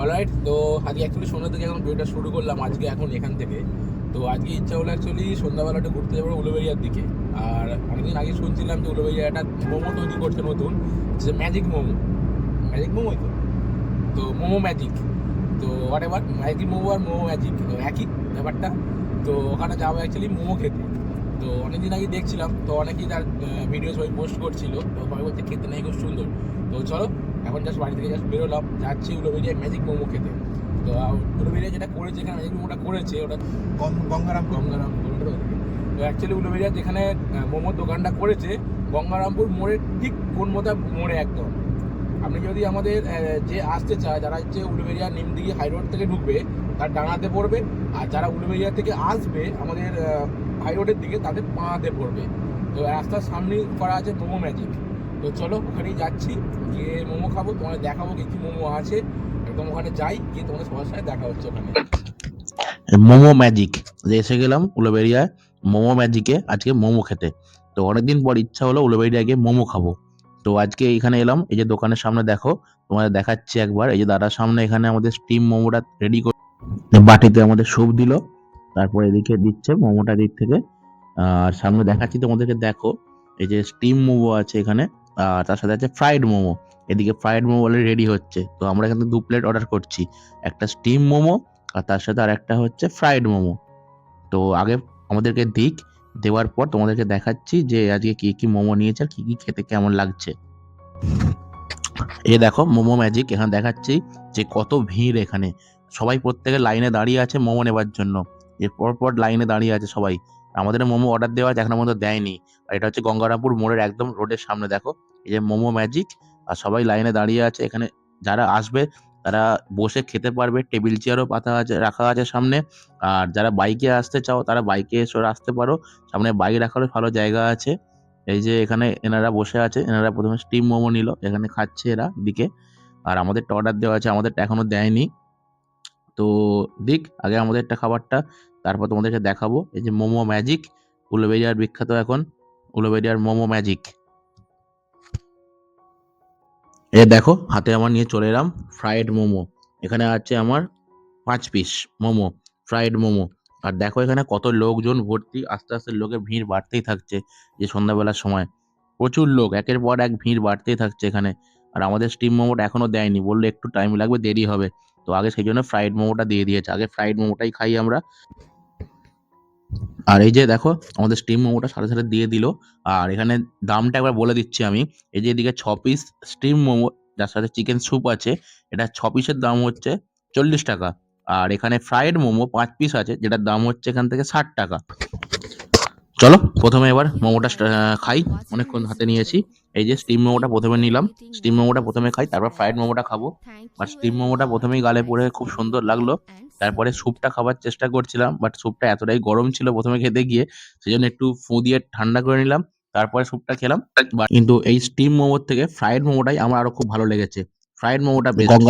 Alright তো আজকে actually সন্ধ্যা থেকে এখন ভিডিওটা শুরু করলাম, আজকে এখন এখান থেকে। তো আজকে ইচ্ছা হলো অ্যাকচুয়ালি সন্ধ্যাবেলাটা ঘুরতে যাব উলুবেরিয়ার দিকে। আর অনেকদিন আগে শুনছিলাম যে উলুবেরিয়া একটা মোমো তৈরি করছে নতুন, যে ম্যাজিক মোমো। ম্যাজিক মোমোই তো। তো মোমো ম্যাজিক তো হোয়াট এভার ম্যাজিক মোমো আর মোমো ম্যাজিক তো একই ব্যাপারটা। তো ওখানে যাব অ্যাকচুয়ালি মোমো খেতে। তো অনেকদিন আগে দেখছিলাম, তো অনেকেই তার ভিডিও সবাই পোস্ট করছিল। তো সবাই বলছে খেতে নাকি খুব সুন্দর। তো চলো এখন জাস্ট বাড়ি থেকে জাস্ট বেরোলাম, যাচ্ছি উলোবেরিয়ায় ম্যাজিক মোমো খেতে। তো উলোবেরিয়া যেটা করেছে এখানে ম্যাজিক মোমোটা করেছে, ওটা গঙ্গারাম গঙ্গারামপুর। তো অ্যাকচুয়ালি উলুবেরিয়া যেখানে মোমোর দোকানটা করেছে, গঙ্গারামপুর মোড়ের ঠিক কোন মোতা মোড়ে একদম। আপনি যদি আমাদের যে আসতে চায়, যারা হচ্ছে উলুবেরিয়া নিমদিঘি হাই রোড থেকে ঢুকবে, তার ডাঙাতে পড়বে, আর যারা উলুবেরিয়া থেকে আসবে আমাদের হাই রোডের দিকে, তাদের পাঁতে পড়বে। তো রাস্তার সামনেই করা আছে মোমো ম্যাজিক তো চলো ওখানেই যাচ্ছি, গিয়ে মোমো খাব তোমাদের দেখাবো কি কি মোমো আছে। একদম ওখানে যাই, গিয়ে তোমাদের সবার সাথে দেখা হচ্ছে ওখানে। মোমো ম্যাজিক। এসে গেলাম উলোবেরিয়ায় মোমো ম্যাজিকে, আজকে মোমো খেতে। তো অনেকদিন পর ইচ্ছা হলো উলোবেরিয়ায় গিয়ে মোমো খাব। তো আজকে এখানে এলাম, এই যে দোকানের সামনে দেখো, তোমাদের দেখাচ্ছি একবার। এই যে দাদার সামনে এখানে আমাদের স্টিম মোমোটা রেডি করে বাটিতে আমাদের স্যুপ দিল। তারপর এদিকে দিচ্ছে মোমোটা দিক থেকে। আর সামনে দেখাচ্ছি তোমাদেরকে, দেখো, এই যে স্টিম মোমো আছে এখানে। আর তার সাথে আছে ফ্রাইড মোমো। এদিকে ফ্রাইড মোমো অলরেডি রেডি হচ্ছে। তো আমরা এখানে দু প্লেট অর্ডার করছি। একটা স্টিম মোমো আর তার সাথে আর একটা হচ্ছে ফ্রাইড মোমো। তো আগে আমাদেরকে দিক, দেওয়ার পর তোমাদেরকে দেখাচ্ছি যে আজকে কি কি মোমো নিয়েছে আর কি কি খেতে কেমন লাগছে। এই দেখো, মোমো ম্যাজিক এখানে দেখাচ্ছি যে কত ভিড় এখানে। সবাই প্রত্যেকে লাইনে দাঁড়িয়ে আছে মোমো নেবার জন্য। এর পর পর লাইনে দাঁড়িয়ে আছে সবাই। আমাদের মোমো অর্ডার দেওয়া আছে এখনও পর্যন্ত দেয়নি। আর এটা হচ্ছে গঙ্গারামপুর মোড়ের একদম রোডের সামনে, দেখো। এই যে মোমো ম্যাজিক, আর সবাই লাইনে দাঁড়িয়ে আছে। এখানে যারা আসবে, তারা বসে খেতে পারবে। টেবিল চেয়ারও পাতা আছে, রাখা আছে সামনে। আর যারা বাইকে আসতে চাও, তারা বাইকে এসে আসতে পারো। সামনে বাইক রাখারও ভালো জায়গা আছে। এই যে এখানে এনারা বসে আছে, এনারা প্রথমে স্টিম মোমো নিল, এখানে খাচ্ছে এরা দিকে আর আমাদেরটা অর্ডার দেওয়া আছে আমাদেরটা এখনও দেয়নি। তো দিক, আগে আমাদেরটা খাবারটা, তারপর তোমাদেরকে দেখাবো। এই যে মোমো ম্যাজিক উলুবেরিয়ার বিখ্যাত এখন। উলুবেরিয়ার মোমো ম্যাজিক এ দেখো, হাতে আমার নিয়ে চলে এলাম ফ্রাইড মোমো। এখানে আছে আমার পাঁচ পিস মোমো ফ্রাইড মোমো। আর দেখো এখানে কত লোকজন ভর্তি, আস্তে আস্তে লোকের ভিড় বাড়তেই থাকছে যে সন্ধ্যাবেলার সময়। প্রচুর লোক, একের পর এক ভিড় বাড়তেই থাকছে এখানে। আর আমাদের স্টিম মোমোটা এখনও দেয়নি, বললে একটু টাইম লাগবে, দেরি হবে। তো আগে সেই জন্য ফ্রাইড মোমোটা দিয়ে দিয়েছে। আগে ফ্রাইড মোমোটাই খাই আমরা। আর এই যে দেখো, আমাদের স্টিম মোমোটা সাথে সাথে দিয়ে দিল। আর এখানে দামটা একবার বলে দিচ্ছি আমি। এই যে এদিকে ছ পিস স্টিম মোমো, যার সাথে চিকেন স্যুপ আছে, এটা ছ পিসের দাম হচ্ছে চল্লিশ টাকা। আর এখানে ফ্রাইড মোমো পাঁচ পিস আছে, যেটার দাম হচ্ছে এখান থেকে ষাট টাকা। চলো, প্রথমে এবার মোমোটা খাই। অনেকক্ষণ হাতে নিয়েছি। এই যে স্টিম মোমোটা প্রথমে নিলাম। স্টিম মোমোটা প্রথমে খাই, তারপর ফ্রাইড মোমোটা খাব। আর স্টিম মোমোটা প্রথমেই গালে পড়ে খুব সুন্দর লাগল। তারপরে স্যুপটা খাবার চেষ্টা করছিলাম বাট স্যুপটা এতটাই গরম ছিল প্রথমে খেতে গিয়ে সেই জন্য একটু ফু দিয়ে ঠান্ডা করে নিলাম, তারপরে স্যুপটা খেলাম কিন্তু এই স্টিম মোমোর থেকে ফ্রাইড মোমোটাই আমার আরও খুব ভালো লেগেছে। ফ্রাইড মোমোটা বেস্ট